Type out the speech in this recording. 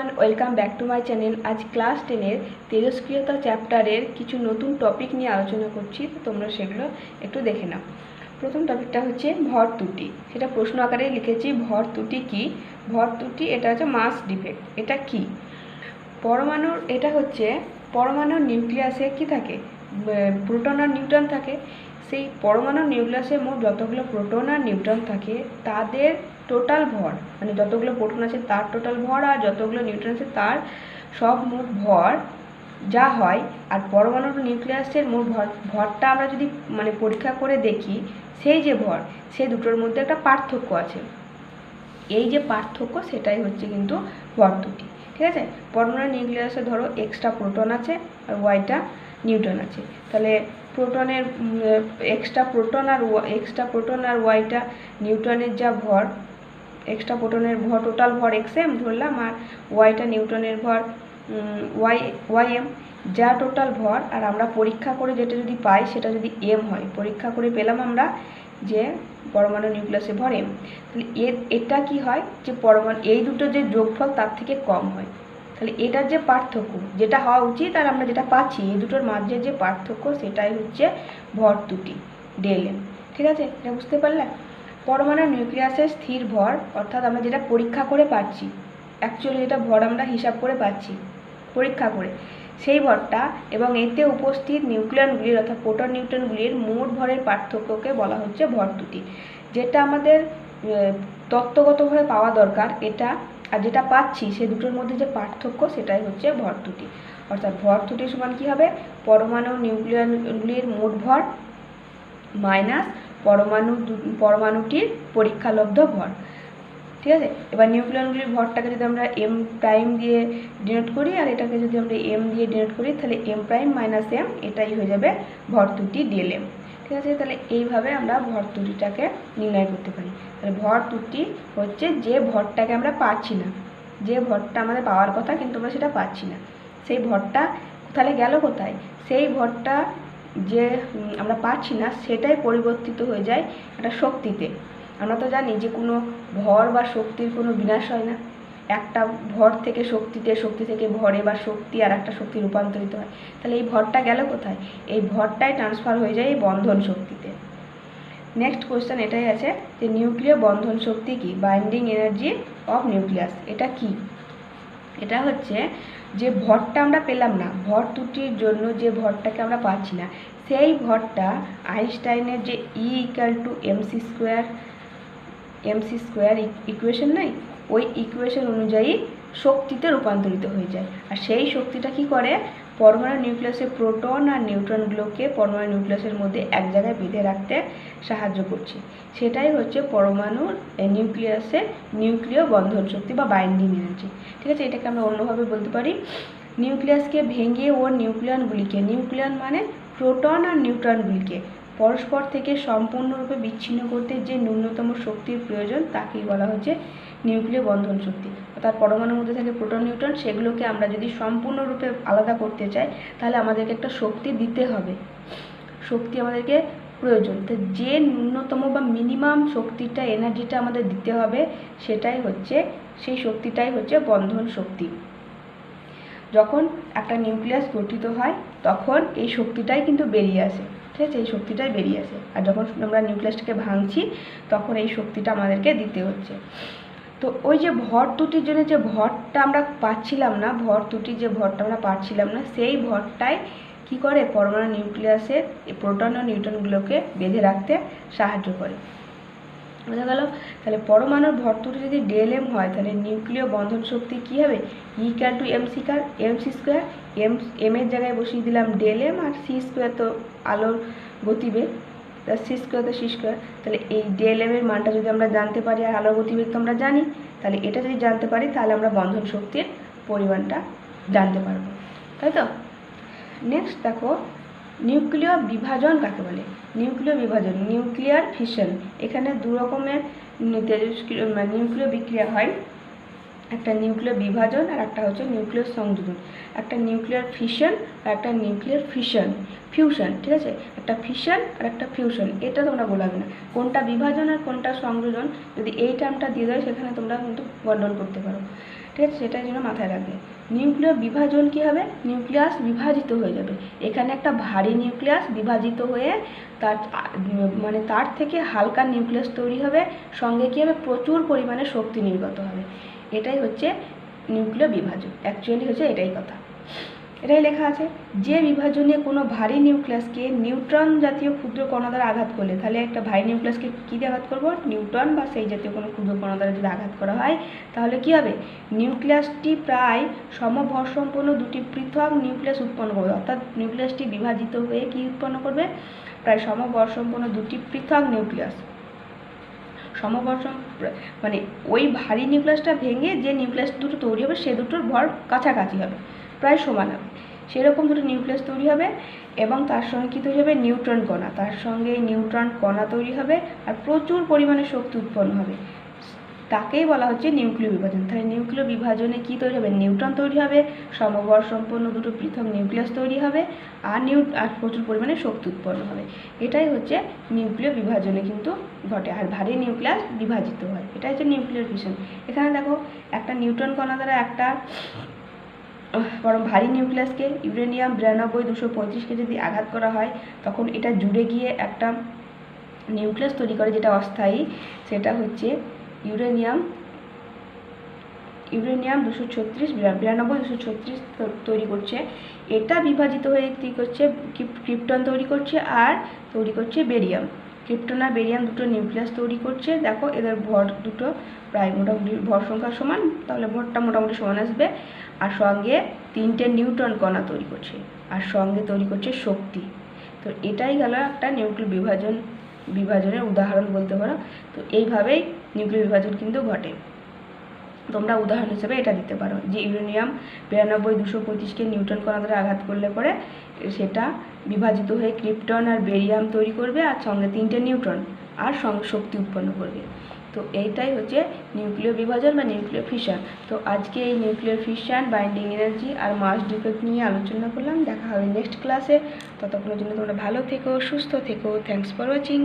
Everyone welcome back to my channel আজ class টেনের তেজস্ক্রিয়তা চ্যাপ্টারের কিছু নতুন টপিক নিয়ে আলোচনা করছি, তো তোমরা সেগুলো একটু দেখে নাও। প্রথম টপিকটা হচ্ছে ভর ত্রুটি। সেটা প্রশ্ন আকারে লিখেছি, ভর ত্রুটি কী? ভর ত্রুটি এটা হচ্ছে মাস ডিফেক্ট এটা কি? পরমাণুর, এটা হচ্ছে পরমাণুর নিউক্লিয়াসে কি থাকে? প্রোটন আর নিউট্রন থাকে। সেই পরমাণুর নিউক্লিয়াসে মোট যতগুলো প্রোটন আর নিউট্রন থাকে, তাদের টোটাল ভর মানে যতগুলো প্রোটন আছে তার টোটাল ভর আর যতগুলো নিউট্রন আছে তার সব মোট ভর যা হয় আর পরমাণুর নিউক্লিয়াসের মোট ভর, ভরটা আমরা যদি মানে পরীক্ষা করে দেখি, সেই যে ভর, সেই দুটোর মধ্যে একটা পার্থক্য আছে। এই যে পার্থক্য সেটাই হচ্ছে কিন্তু ভর দুটি, ঠিক আছে? পরমাণুর নিউক্লিয়াসে ধরো এক্সট্রা প্রোটন আছে আর ওয়াইটা নিউট্রন আছে। তাহলে প্রোটনের এক্সট্রা প্রোটন আর এক্সট্রা প্রোটন আর ওয়াইটা নিউটনের যা ভর এক্সট্রা প্রোটনের ভর টোটাল ভর এক্স এম ধরলাম আর ওয়াইটা নিউটনের ভর ওয়াই ওয়াই এম যা টোটাল ভর, আর আমরা পরীক্ষা করে যেটা যদি পাই সেটা যদি এম হয়। পরীক্ষা করে পেলাম আমরা যে পরমাণু নিউক্লিয়াসে ভর এম তাহলে এর এটা কি হয় যে পরমাণু, এই দুটো যে যোগফল তার থেকে কম হয়। তাহলে এটার যে পার্থক্য, যেটা হওয়া উচিত আর আমরা যেটা পাচ্ছি, এই দুটোর মাঝে যে পার্থক্য সেটাই হচ্ছে ভর ত্রুটি ডেল এম ঠিক আছে? এটা বুঝতে পারলে? পরমাণু নিউক্লিয়াসের স্থির ভর, অর্থাৎ আমরা যেটা পরীক্ষা করে পাচ্ছি অ্যাকচুয়ালি যেটা ভর আমরা হিসাব করে পাচ্ছি, পরীক্ষা করে, সেই ভরটা এবং এতে উপস্থিত নিউক্লিয়নগুলির অর্থাৎ প্রোটন নিউট্রনগুলির মোট ভরের পার্থক্যকে বলা হচ্ছে ভর ত্রুটি যেটা আমাদের তত্ত্বগতভাবে পাওয়া দরকার, এটা, আর যেটা পাচ্ছি, সে দুটোর মধ্যে যে পার্থক্য, সেটাই হচ্ছে ভর ত্রুটি অর্থাৎ ভর ত্রুটি সমান কী হবে? পরমাণু নিউক্লিয়নগুলির মোট ভর মাইনাস পরমাণু পরমাণুটির পরীক্ষালব্ধ ভর। ঠিক আছে? এবার নিউক্লিয়নগুলির ভরটাকে যদি আমরা এম প্রাইম দিয়ে ডিনোট করি আর এটাকে যদি আমরা এম দিয়ে ডিনোট করি, তাহলে এম প্রাইম মাইনাস এম এটাই হয়ে যাবে ভর ত্রুটি ডিএল এম ঠিক আছে? তাহলে এইভাবে আমরা ভর ত্রুটিটাকে নির্ণয় করতে পারি। তাহলে ভর ত্রুটি হচ্ছে যে ভরটাকে আমরা পাচ্ছি না। যে ভরটা আমাদের পাওয়ার কথা, কিন্তু আমরা সেটা পাচ্ছি না। সেই ভরটা তাহলে গেল কোথায়? সেই ভরটা যে আমরা পাচ্ছি না, সেটাই পরিবর্তিত হয়ে যায় একটা শক্তিতে। আমরা তো জানি যে কোনো ভর বা শক্তির কোনো বিনাশ হয় না। একটা ভর থেকে শক্তিতে, শক্তি থেকে ভরে বা শক্তি আর একটা শক্তি রূপান্তরিত হয়। তাহলে এই ভরটা গেল কোথায়? এই ভরটাই ট্রান্সফার হয়ে যায় এই বন্ধন শক্তিতে। নেক্সট কোয়েশ্চেন এটাই আছে যে নিউক্লিয় বন্ধন শক্তি কি? বাইন্ডিং এনার্জি অফ নিউক্লিয়াস এটা কি? এটা হচ্ছে যে ভরটা আমরা পেলাম না, ভর ত্রুটির জন্য যে ভরটাকে আমরা পাচ্ছি না, সেই ভরটা আইনস্টাইনের যে E equal to MC square MC square equation নাই, ওই ইকুয়েশন অনুযায়ী শক্তিতে রূপান্তরিত হয়ে যায়। আর সেই শক্তিটা কি করে? পরমাণু নিউক্লিয়াসে প্রোটন আর নিউট্রনগুলোকে পরমাণু নিউক্লিয়াসের মধ্যে এক জায়গায় বেঁধে রাখতে সাহায্য করছে। সেটাই হচ্ছে পরমাণুর নিউক্লিয়াসের নিউক্লিয় বন্ধন শক্তি বা বাইন্ডিং এনার্জি ঠিক আছে? এটাকে আমরা অন্যভাবে বলতে পারি। নিউক্লিয়াসকে ভেঙে ও নিউক্লিয়নগুলিকে নিউক্লিয়ন মানে প্রোটন আর নিউট্রনগুলিকে পরস্পর থেকে সম্পূর্ণরূপে বিচ্ছিন্ন করতে যে ন্যূনতম শক্তির প্রয়োজন তাকেই বলা হচ্ছে নিউক্লিয় বন্ধন শক্তি। অর্থাৎ পরমাণুর মধ্যে থাকে প্রোটন, নিউট্রন, সেগুলোকে আমরা যদি সম্পূর্ণরূপে আলাদা করতে চাই, তাহলে আমাদেরকে একটা শক্তি দিতে হবে। শক্তি আমাদেরকে প্রয়োজন। তো যে ন্যূনতম বা মিনিমাম শক্তিটা, এনার্জিটা আমাদের দিতে হবে, সেটাই হচ্ছে, সেই শক্তিটাই হচ্ছে বন্ধন শক্তি। যখন একটা নিউক্লিয়াস গঠিত হয়, তখন এই শক্তিটাই কিন্তু বেরিয়ে আসে। ঠিক আছে? এই শক্তিটাই বেরিয়ে আসে। আর যখন আমরা নিউক্লিয়াসটাকে ভাঙছি, তখন এই শক্তিটা আমাদেরকে দিতে হচ্ছে। তো ওই যে ভর ত্রুটির জন্য যে ভরটা আমরা পাচ্ছিলাম না, ভর ত্রুটির যে ভরটা আমরা পাচ্ছিলাম না, সেই ভরটাই কি করে? পরমাণু নিউক্লিয়াসের প্রোটন ও নিউট্রনগুলোকে বেঁধে রাখতে সাহায্য করে। বোঝা গেল? তাহলে পরমাণুর ভর ত্রুটি যদি ডেল এম হয়, তাহলে নিউক্লিয় বন্ধন শক্তি কী হবে? ই ক্যার to M C car M C square M M এর জায়গায় বসিয়ে দিলাম ডেল এম আর সি স্কোয়ার তো আলোর গতিবেগ। সি স্কোয়ার তো সি স্কোয়ার তাহলে এই ডেল এর মানটা যদি আমরা জানতে পারি আর আলোর গতিবেগ আমরা জানি, তাহলে এটা যদি জানতে পারি, তাহলে আমরা বন্ধন শক্তির পরিমাণটা জানতে পারব। তাই তো? নেক্সট দেখো নিউক্লিয় বিভাজন কাকে বলে? নিউক্লিয় বিভাজন নিউক্লিয়ার ফিশন এখানে দু রকমের তেজস্ক্রিয় মানে নিউক্লিয় বিক্রিয়া হয়। একটা নিউক্লিয়ার বিভাজন আর একটা হচ্ছে নিউক্লিয় সংযোজন। একটা নিউক্লিয়ার ফিশন আর একটা নিউক্লিয়ার ফিশন ফিউশন ঠিক আছে? একটা ফিশন আর একটা ফিউশন এটা তোমরা বলাবে না। কোনটা বিভাজন আর কোনটা সংযোজন, যদি এই টার্মটা দিয়ে দেয় সেখানে তোমরা কিন্তু গণ্ডন করতে পারো। ঠিক আছে? সেটার জন্য মাথায় রাখবে। নিউক্লিয়ার বিভাজন কী হবে? নিউক্লিয়াস বিভাজিত হয়ে যাবে। এখানে একটা ভারী নিউক্লিয়াস বিভাজিত হয়ে তার মানে তার থেকে হালকা নিউক্লিয়াস তৈরি হবে। সঙ্গে কী হবে? প্রচুর পরিমাণে শক্তি নির্গত হবে। এটাই হচ্ছে নিউক্লিয় বিভাজন। অ্যাকচুয়ালি হচ্ছে এটাই কথা। এটাই লেখা আছে, যে বিভাজনে কোনো ভারী নিউক্লিয়াসকে নিউট্রন জাতীয় ক্ষুদ্র কণা দ্বারা আঘাত করলে, তাহলে একটা ভারী নিউক্লিয়াসকে কী দিয়ে আঘাত করব? নিউট্রন বা সেই জাতীয় কোনো ক্ষুদ্র কণা দ্বারা যদি আঘাত করা হয়, তাহলে কী হবে? নিউক্লিয়াসটি প্রায় সমভরসম্পন্ন দুটি পৃথক নিউক্লিয়াস উৎপন্ন করবে। অর্থাৎ নিউক্লিয়াসটি বিভাজিত হয়ে কী উৎপন্ন করবে? প্রায় সমভরসম্পন্ন দুটি পৃথক নিউক্লিয়াস সমবর্ষণ মানে ওই ভারী নিউক্লিয়াসটা ভেঙে যে নিউক্লিয়াস দুটো তৈরি হবে, সে দুটোর ভর কাছাকাছি হবে, প্রায় সমান হবে। সেরকম দুটো নিউক্লিয়াস তৈরি হবে এবং তার সঙ্গে কী তৈরি হবে? নিউট্রন কণা। তার সঙ্গে নিউট্রন কণা তৈরি হবে আর প্রচুর পরিমাণে শক্তি উৎপন্ন হবে। তাকেই বলা হচ্ছে নিউক্লিয় বিভাজন। তাহলে নিউক্লিয় বিভাজনে কী তৈরি হবে? নিউট্রন তৈরি হবে, সমবর সম্পন্ন দুটো পৃথক নিউক্লিয়াস তৈরি হবে, আর নিউ, আর প্রচুর পরিমাণে শক্তি উৎপন্ন হবে। এটাই হচ্ছে নিউক্লিয় বিভাজনে কিন্তু ঘটে, আর ভারী নিউক্লিয়াস বিভাজিত হয়। এটাই হচ্ছে নিউক্লিয়ার ফিশন এখানে দেখো, একটা নিউট্রন কণা দ্বারা একটা, বরং ভারী নিউক্লিয়াসকে ইউরেনিয়াম বিরানব্বই দুশো পঁয়ত্রিশকে যদি আঘাত করা হয়, তখন এটা জুড়ে গিয়ে একটা নিউক্লিয়াস তৈরি করে যেটা অস্থায়ী, সেটা হচ্ছে ইউরেনিয়াম ইউরেনিয়াম দুশো ছত্রিশ বিরানব্বই দুশো ছত্রিশ তৈরি করছে। এটা বিভাজিত হয়ে কী করছে? ক্রিপ- ক্রিপ্টন তৈরি করছে আর তৈরি করছে বেরিয়াম। ক্রিপ্টন আর বেরিয়াম দুটো নিউক্লিয়াস তৈরি করছে। দেখো, এদের ভর দুটো প্রায় মোটামুটি ভর সংখ্যা সমান, তাহলে ভরটা মোটামুটি সমান আসবে। আর সঙ্গে তিনটে নিউট্রন কণা তৈরি করছে। আর সঙ্গে তৈরি করছে শক্তি। তো এটাই গেল একটা নিউক্লিয় বিভাজন বিভাজনের উদাহরণ বলতে পারো। তো এইভাবেই নিউক্লিয় বিভাজন কিন্তু ঘটে। তোমরা উদাহরণ হিসেবে এটা দিতে পারো যে ইউরেনিয়াম বিরানব্বই দুশো পঁচিশকে নিউটন কণা দ্বারা আঘাত করলে পরে সেটা বিভাজিত হয়ে ক্রিপ্টন আর বেরিয়াম তৈরি করবে আর সঙ্গে তিনটে নিউট্রন আর সঙ্গে শক্তি উৎপন্ন করবে। তো এইটাই হচ্ছে নিউক্লিয় বিভাজন বা নিউক্লিয় ফিশন তো আজকে এই নিউক্লিয়ার ফিশন বাইন্ডিং এনার্জি আর মাস ডিফেক্ট নিয়ে আলোচনা করলাম। দেখা হবে নেক্সট ক্লাসে ততক্ষণের জন্য তোমরা ভালো থেকো, সুস্থ থেকো। Thanks for watching